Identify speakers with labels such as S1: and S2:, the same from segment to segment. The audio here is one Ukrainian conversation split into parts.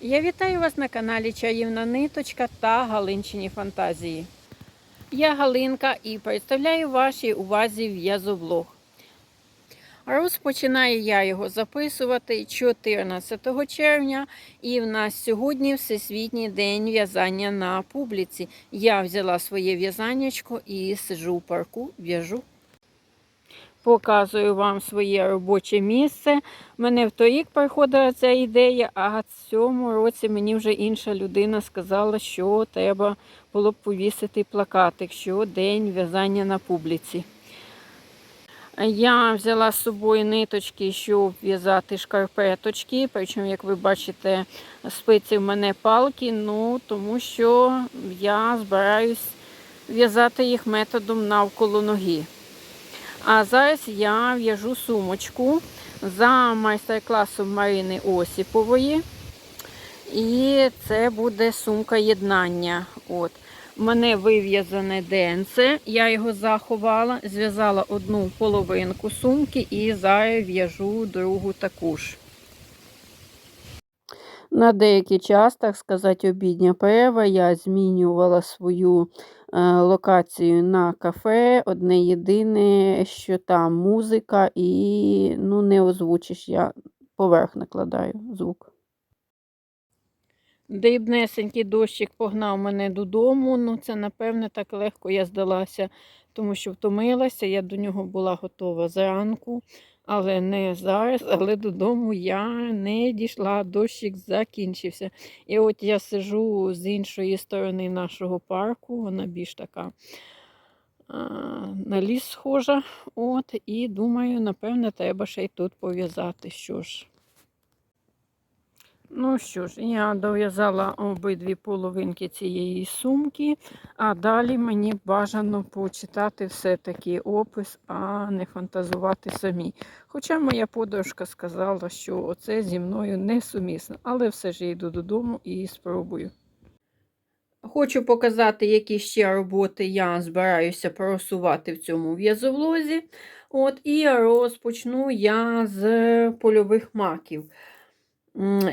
S1: Я вітаю вас на каналі Чаївна Ниточка та Галинчині Фантазії. Я Галинка і представляю вашій увазі в'язоблог. Розпочинаю я його записувати 14 червня, і в нас сьогодні Всесвітній день в'язання на публіці. Я взяла своє в'язаннячко і сиджу в парку, в'яжу. Показую вам своє робоче місце. Мене в торік приходила ця ідея, а в цьому році мені вже інша людина сказала, що треба було б повісити плакатик, що день в'язання на публіці. Я взяла з собою ниточки, щоб в'язати шкарпеточки. Причому, як ви бачите, спиці в мене палки, ну тому що я збираюсь в'язати їх методом навколо ноги. А зараз я в'яжу сумочку за майстер-класом Марини Осіпової. І це буде сумка єднання. От. У мене вив'язане денце, я його заховала, зв'язала одну половинку сумки і зараз в'яжу другу таку ж. На деякий час, так сказати, обідня перерва, я змінювала свою локацію на кафе. Одне єдине, що там музика, і ну, не озвучиш, я поверх накладаю звук. Дрібнесенький дощик погнав мене додому. Ну, це, напевне, так легко я здалася, тому що втомилася. Я до нього була готова зранку, але не зараз. Але додому я не дійшла, дощик закінчився. І от я сижу з іншої сторони нашого парку, вона більш така на ліс схожа. От, І думаю, напевне, треба ще й тут пов'язати. Що ж. Ну що ж, я дов'язала обидві половинки цієї сумки, а далі мені бажано почитати все-таки опис, а не фантазувати самі. Хоча моя подружка сказала, що це зі мною несумісно, але все ж я йду додому і спробую. Хочу показати, які ще роботи я збираюся просувати в цьому в'язовлозі. От, І розпочну я з польових маків.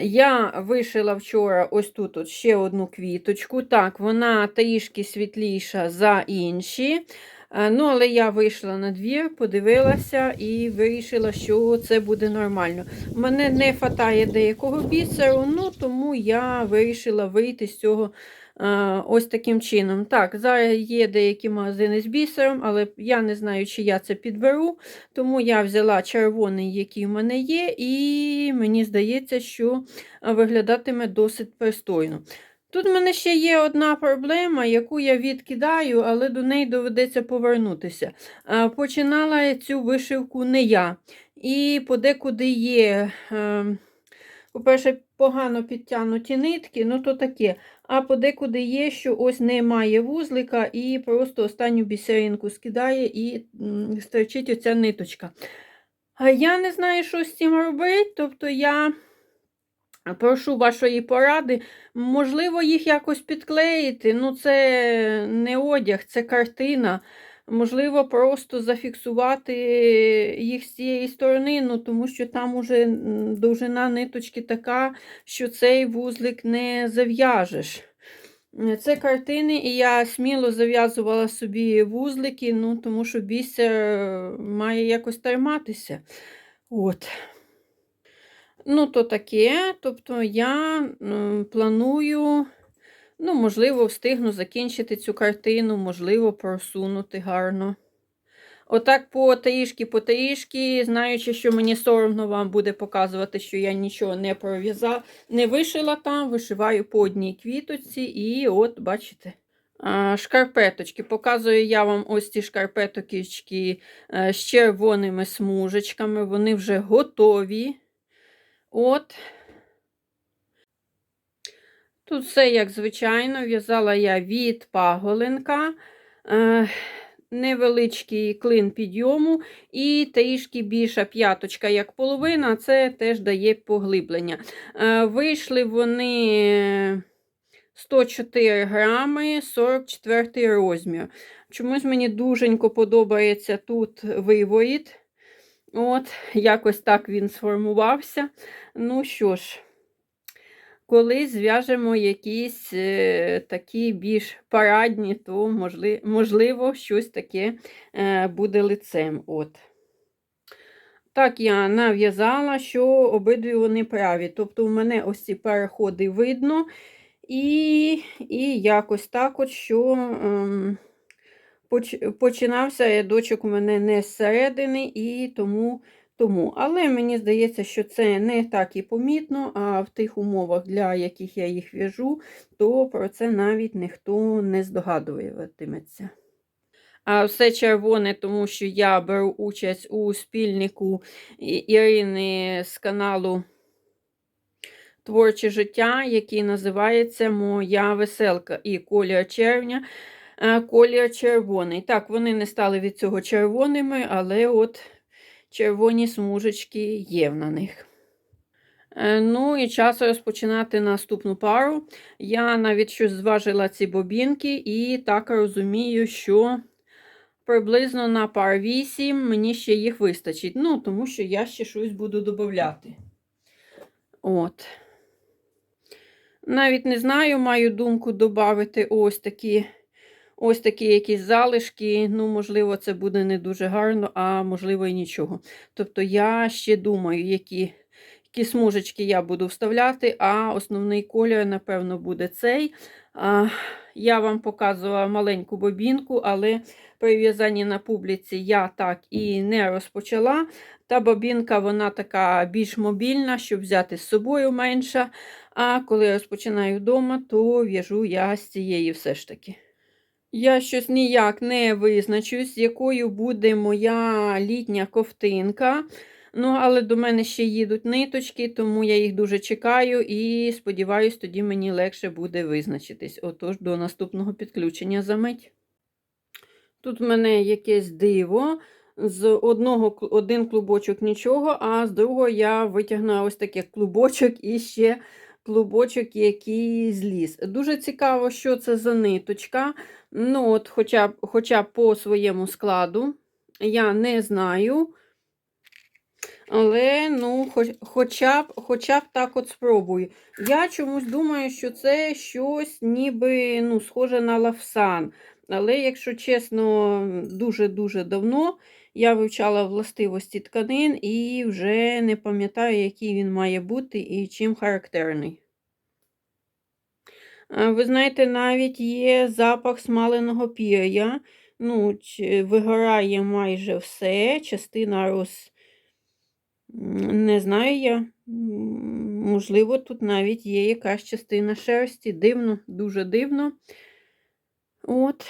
S1: Я вишила вчора ось тут от ще одну квіточку. Так, вона трішки світліша за інші. Ну, Але я вийшла на двір, подивилася і вирішила, що це буде нормально. Мене не фатає деякого бісеру, ну тому я вирішила вийти з цього ось таким чином. Так, зараз є деякі магазини з бісером, але я не знаю, чи я це підберу. Тому я взяла червоний, який в мене є, і мені здається, що виглядатиме досить пристойно. Тут в мене ще є одна проблема, яку я відкидаю, але до неї доведеться повернутися. Починала цю вишивку не я. І подекуди є, ем, по-перше, погано підтягнуті нитки, ну то таке. А подекуди є, що ось немає вузлика, і просто останню бісеринку скидає і стерчить оця ниточка. А я не знаю, що з цим робити. Тобто я прошу вашої поради, можливо, їх якось підклеїти. Ну, це не одяг, це картина. Можливо, просто зафіксувати їх з цієї сторони, ну, тому що там уже довжина ниточки така, що цей вузлик не зав'яжеш. Це картини, і я сміло зав'язувала собі вузлики, ну, тому що бісер має якось триматися. От. Ну, то таке. Тобто я планую. Ну, можливо, встигну закінчити цю картину, можливо, просунути гарно. Отак по таїшки по таїшки, знаючи, що мені соромно вам буде показувати, що я нічого не пров'язала, не вишила там, вишиваю по одній квіточці, і от, бачите, шкарпеточки. Показую я вам ось ці шкарпеточки е, з червоними смужечками, вони вже готові. От. Тут все, як звичайно, в'язала я від паголинка, е, невеличкий клин підйому і трішки більша п'яточка, як половина, це теж дає поглиблення. Е, вийшли вони 104 грами, 44 розмір. Чомусь мені дуженько подобається тут виворіт. От, якось так він сформувався. Ну що ж, коли зв'яжемо якісь е, такі більш парадні, то можли, можливо щось таке е, буде лицем. От. Так, я нав'язала, що обидві вони праві. Тобто, у мене ось ці переходи видно. І і якось так, от, що ем, поч, починався рядочок у мене не зсередини, і тому, тому. Але мені здається, що це не так і помітно, а в тих умовах, для яких я їх в'яжу, то про це навіть ніхто не здогадуватиметься. А все червоне, тому що я беру участь у спільнику Ірини з каналу Творче життя, який називається Моя веселка і колір червня, колір червоний. Так, вони не стали від цього червоними, але от червоні смужечки є на них. Е, Ну і час розпочинати наступну пару. Я навіть щось зважила ці бобінки, і так розумію, що приблизно на пар 8 мені ще їх вистачить. Ну, тому що я ще щось буду додати. От. Навіть не знаю, маю думку додати ось такі. Ось такі якісь залишки, ну, можливо, це буде не дуже гарно, а можливо і нічого. Тобто я ще думаю, які, які смужечки я буду вставляти, а основний колір, напевно, буде цей. А, я вам показувала маленьку бобінку, але при в'язанні на публіці я так і не розпочала. Та бобінка, вона така більш мобільна, щоб взяти з собою менша. А коли розпочинаю вдома, то в'яжу я з цієї все ж таки. Я щось ніяк не визначусь, якою буде моя літня ковтинка. Ну, але до мене ще їдуть ниточки, тому я їх дуже чекаю і сподіваюсь, тоді мені легше буде визначитись. Отож, до наступного підключення за мить. Тут в мене якесь диво. З одного один клубочок нічого, а з другого я витягнула ось таке клубочок і ще клубочок, який зліз. Дуже цікаво, що це за ниточка. Ну, от, Хоча хоча по своєму складу я не знаю. Але, ну, хоч, хоча б хоча б так от спробую. Я чомусь думаю, що це щось ніби ну, схоже на лавсан. Але, якщо чесно, дуже-дуже давно я вивчала властивості тканин і вже не пам'ятаю, який він має бути і чим характерний. Ви знаєте, навіть є запах смаленого пір'я. Ну, вигорає майже все, частина роз. Не знаю я. Можливо, тут навіть є якась частина шерсті. Дивно, дуже дивно. От.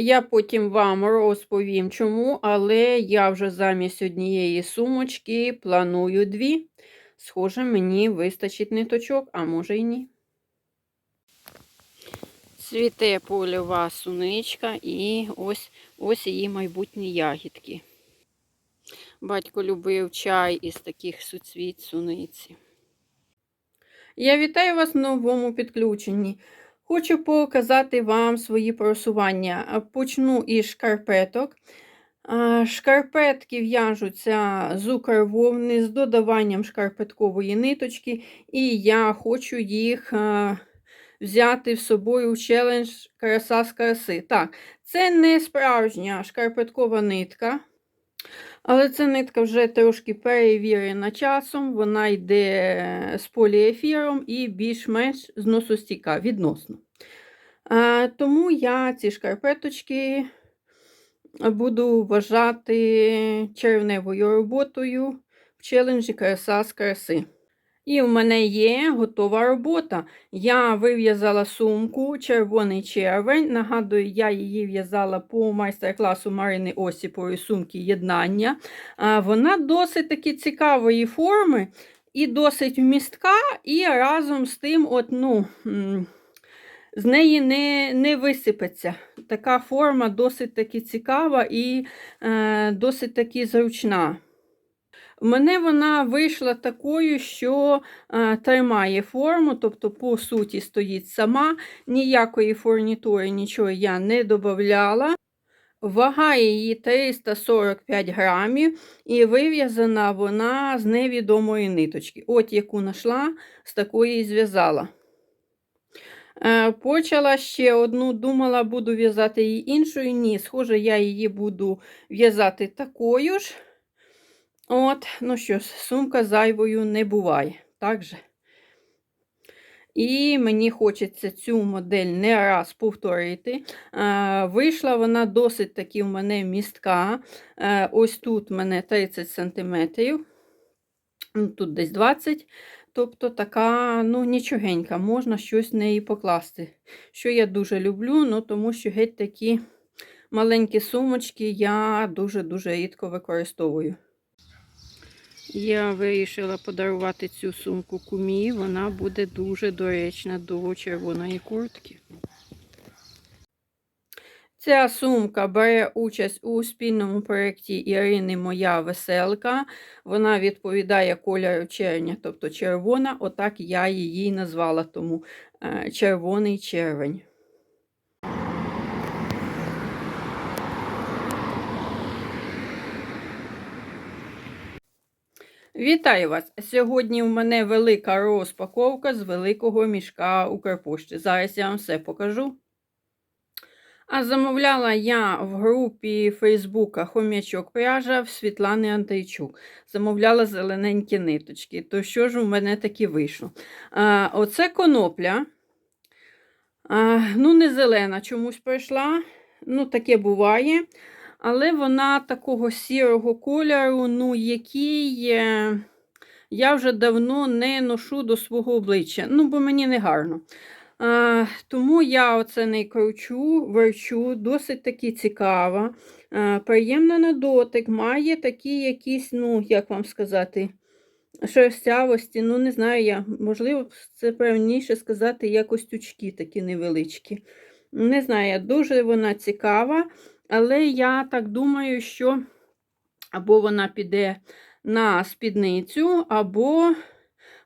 S1: Я потім вам розповім, чому, але я вже замість однієї сумочки планую дві. Схоже, мені вистачить ниточок, а може й ні. Цвіте польова суничка і ось ось її майбутні ягідки. Батько любив чай із таких суцвіт суниці. Я вітаю вас в новому підключенні. Хочу показати вам свої просування. Почну із шкарпеток. Шкарпетки в'яжуться з укрвовни з додаванням шкарпеткової ниточки, і я хочу їх взяти з собою в челендж краса з краси. Так, це не справжня шкарпеткова нитка. Але ця нитка вже трошки перевірена часом, вона йде з поліефіром і більш-менш зносостійка відносно. Тому я ці шкарпеточки буду вважати червневою роботою в челенджі краса з краси. І в мене є готова робота. Я вив'язала сумку червоний червень. Нагадую, я її в'язала по майстер-класу Марини Осіпової сумки єднання. Вона досить таки цікавої форми і досить вмістка, і разом з тим, от, ну, з неї не не висипеться. Така форма досить таки цікава і е, досить таки зручна. Мене вона вийшла такою, що е, тримає форму, тобто, по суті, стоїть сама. Ніякої фурнітури, нічого я не додавала. Вага її 345 грамів, і вив'язана вона з невідомої ниточки. От яку знайшла, з такої і зв'язала. Е, Почала ще одну, думала, буду в'язати її іншою. Ні, схоже, я її буду в'язати такою ж. От, ну що ж, сумка зайвою не буває. Так же. І мені хочеться цю модель не раз повторити. Вийшла вона досить таки в мене містка. Е, Ось тут в мене 30 см, тут десь 20 Тобто така, ну, нічогенька, можна щось в неї покласти. Що я дуже люблю, ну, тому що геть такі маленькі сумочки я дуже-дуже рідко використовую. Я вирішила подарувати цю сумку кумі, вона буде дуже доречна до червоної куртки. Ця сумка бере участь у спільному проєкті Ірини Моя веселка. Вона відповідає кольору червня, тобто червона, отак я її назвала, тому е, червоний червень. Вітаю вас! Сьогодні у мене велика розпаковка з великого мішка Укрпошти. Зараз я вам все покажу. А замовляла я в групі Фейсбука Хом'ячок пряжа в Світлани Антайчук. Замовляла зелененькі ниточки. То що ж у мене таки вийшло? А, Оце конопля. А, Ну, не зелена чомусь прийшла. Ну, таке буває. Але вона такого сірого кольору, ну, який я вже давно не ношу до свого обличчя. Ну, бо мені не гарно. А, Тому я оце не кручу, верчу, досить таки цікава, а, приємна на дотик, має такі якісь, ну, як вам сказати, шерстявості, ну, не знаю я, можливо, це правильніше сказати, як костючки такі невеличкі. Не знаю, дуже вона цікава, але я так думаю, що або вона піде на спідницю, або.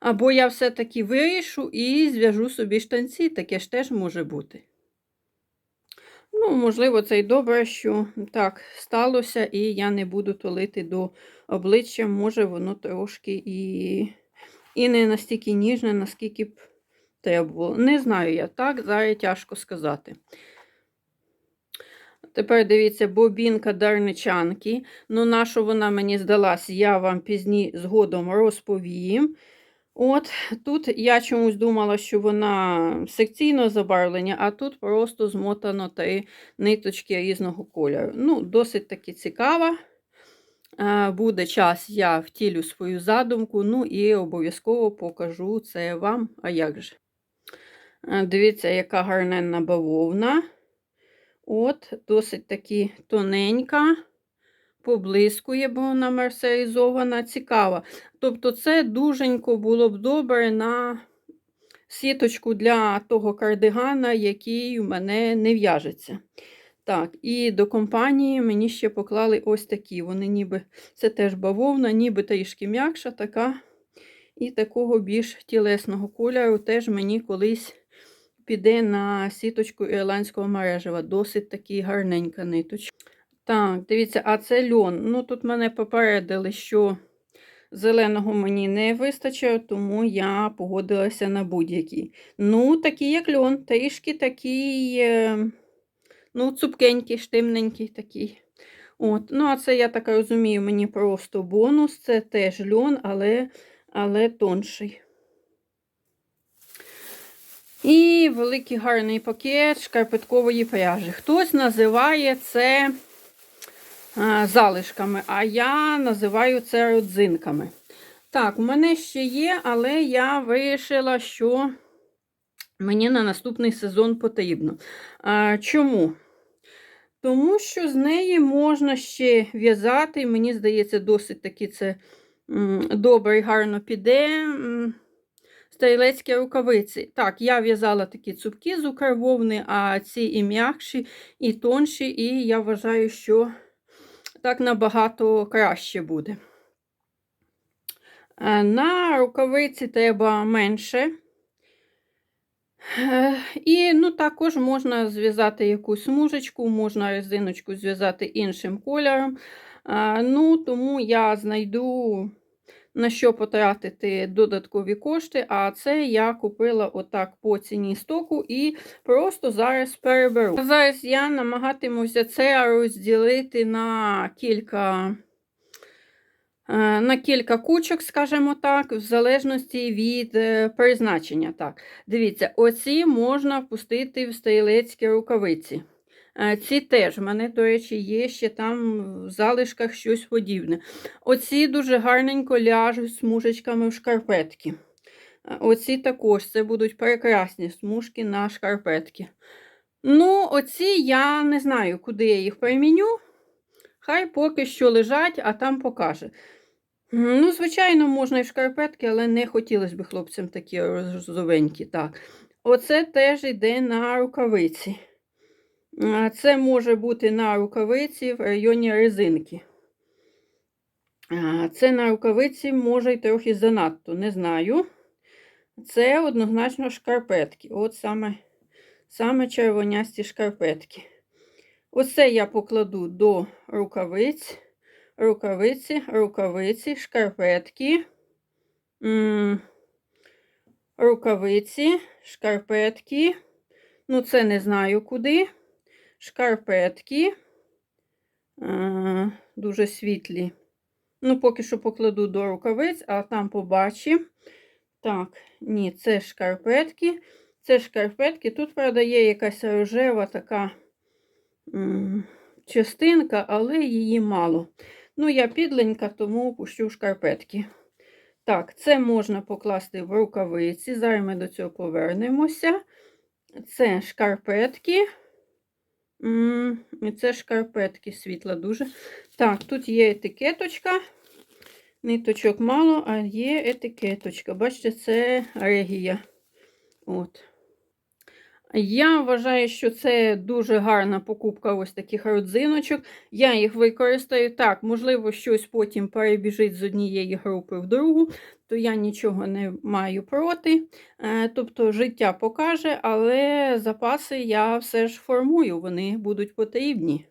S1: Або я все-таки вирішу і зв'яжу собі штанці, таке ж теж може бути. Ну, можливо, це й добре, що так сталося, і я не буду толити до обличчя, може, воно трошки і і не настільки ніжне, наскільки б треба було. Не знаю я так, зараз тяжко сказати. Тепер дивіться, бобінка дарничанки. Ну, на що вона мені здалась, я вам пізні згодом розповім. От тут я чомусь думала, що вона секційно забарвлення, а тут просто змотано три ниточки різного кольору. Ну, досить таки цікава. Буде час, я втілю свою задумку, ну і обов'язково покажу це вам. А як же? Дивіться, яка гарненна бавовна. От, досить таки тоненька поблискує, бо вона мерсеризована, цікава. Тобто, це дуженько було б добре на сіточку для того кардигана, який у мене не в'яжеться. Так, і до компанії мені ще поклали ось такі. Вони ніби це теж бавовна, ніби трішки м'якша така. І такого більш тілесного кольору теж мені колись піде на сіточку ірландського мережева. Досить таки гарненька ниточка. Так, дивіться, а це льон. Ну, тут мене попередили, що зеленого мені не вистачить, тому я погодилася на будь-який. Ну, такий, як льон, трішки такий, е, ну, цупкенький, штимненький такий. От. Ну, а це, я так розумію, мені просто бонус. Це теж льон, але, але тонший. І великий гарний пакет шкарпеткової пряжі. Хтось називає це залишками, а я називаю це родзинками. Так, у мене ще є, але я вирішила, що мені на наступний сезон потрібно. Чому? Тому що з неї можна ще в'язати, мені здається, досить таки це добре і гарно піде. Стрілецькі рукавиці. Так, я в'язала такі цупкі з укрвовни, а ці і м'якші, і тонші, і я вважаю, що так набагато краще буде. Е, на рукавиці треба менше Е, І ну, також можна зв'язати якусь смужечку, можна резиночку зв'язати іншим кольором. Е, Ну, Тому я знайду на що потратити додаткові кошти, а це я купила отак по ціні стоку і просто зараз переберу. Зараз я намагатимуся це розділити на кілька. е, На кілька кучок, скажімо так, в залежності від е, призначення. Так, Дивіться, оці можна пустити в стрілецькі рукавиці. Е, Ці теж, в мене, до речі, є ще там в залишках щось подібне. Оці дуже гарненько ляжуть смужечками в шкарпетки. Е, Оці також це будуть прекрасні смужки на шкарпетки. Ну, оці я не знаю, куди я їх приміню. Хай поки що лежать, а там покаже. Ну, звичайно, можна і в шкарпетки, але не хотілося б хлопцям такі розовенькі. Так. Оце теж йде на рукавиці. Це може бути на рукавиці в районі резинки. Це на рукавиці може й трохи занадто, не знаю. Це однозначно шкарпетки. От саме, саме червонясті шкарпетки. Оце я покладу до рукавиць, рукавиці, рукавиці, шкарпетки, рукавиці, шкарпетки. Ну, це не знаю куди. Шкарпетки. Дуже світлі. Ну, поки що покладу до рукавиць, а там побачимо. Так, ні, це шкарпетки. Це шкарпетки. Тут, правда, є якась рожева така частинка, але її мало. Ну, я підленька, тому пущу шкарпетки. Так, це можна покласти в рукавиці. Зараз ми до цього повернемося. Це шкарпетки. І це шкарпетки світла дуже. Так, тут є етикеточка. Ниточок мало, а є етикеточка. Бачите, це регія. От. Я вважаю, що це дуже гарна покупка ось таких родзиночок. Я їх використаю. Так, можливо, щось потім перебіжить з однієї групи в другу, то я нічого не маю проти. Е, Тобто життя покаже, але запаси я все ж формую, вони будуть потрібні.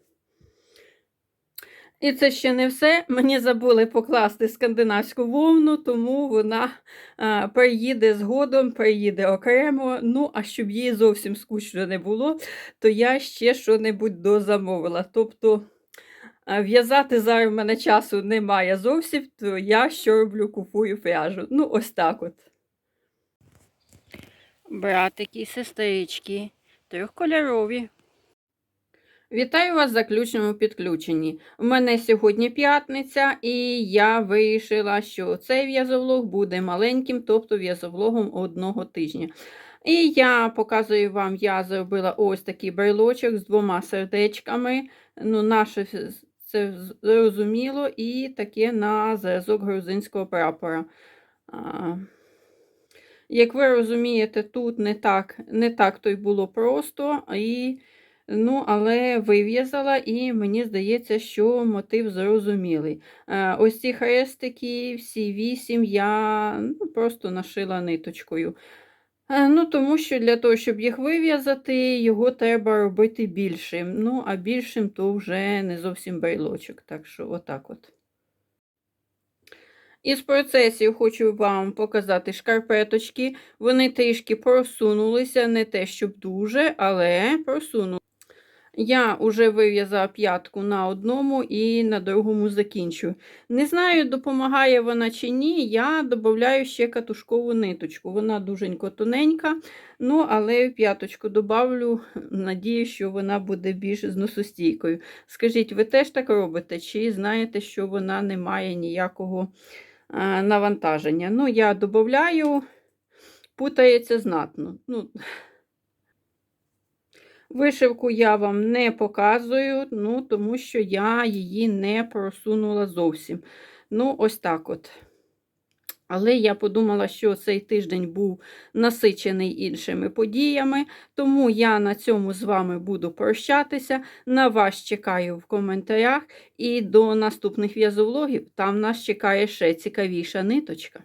S1: І це ще не все. Мені забули покласти скандинавську вовну, тому вона а, приїде згодом, приїде окремо. Ну, а щоб їй зовсім скучно не було, то я ще що-небудь дозамовила. Тобто в'язати зараз в мене часу немає зовсім, то я що роблю, купую пряжу. Ну, ось так от. Братики, сестрички, трьохкольорові. Вітаю вас в заключному підключенні. У мене сьогодні п'ятниця, і я вирішила, що цей в'язовлог буде маленьким, тобто в'язовлогом одного тижня. І я показую вам, я зробила ось такий брелочок з двома сердечками. Ну, Наше це зрозуміло, і таке на зразок грузинського прапора. Як ви розумієте, тут не так не так то й було просто. і Ну, але вив'язала, і мені здається, що мотив зрозумілий. Е, ось ці хрестики, всі вісім, я ну, просто нашила ниточкою. Е, Ну, Тому що для того, щоб їх вив'язати, його треба робити більшим. Ну, а більшим то вже не зовсім брелочок. Так що, отак от. Із процесів хочу вам показати шкарпеточки. Вони трішки просунулися, не те, щоб дуже, але просунулися. Я вже вив'язала п'ятку на одному і на другому закінчую. Не знаю, допомагає вона чи ні, я додаю ще катушкову ниточку. Вона дуженько тоненька, ну, але п'яточку додавлю, надію, що вона буде більш зносостійкою. Скажіть, ви теж так робите? Чи знаєте, що вона не має ніякого а, навантаження? Ну, я додаю, путається знатно. Ну, Вишивку я вам не показую, ну, тому що я її не просунула зовсім. Ну, ось так от. Але я подумала, що цей тиждень був насичений іншими подіями, тому я на цьому з вами буду прощатися. На вас чекаю в коментарях. І до наступних в'язовлогів там нас чекає ще цікавіша ниточка.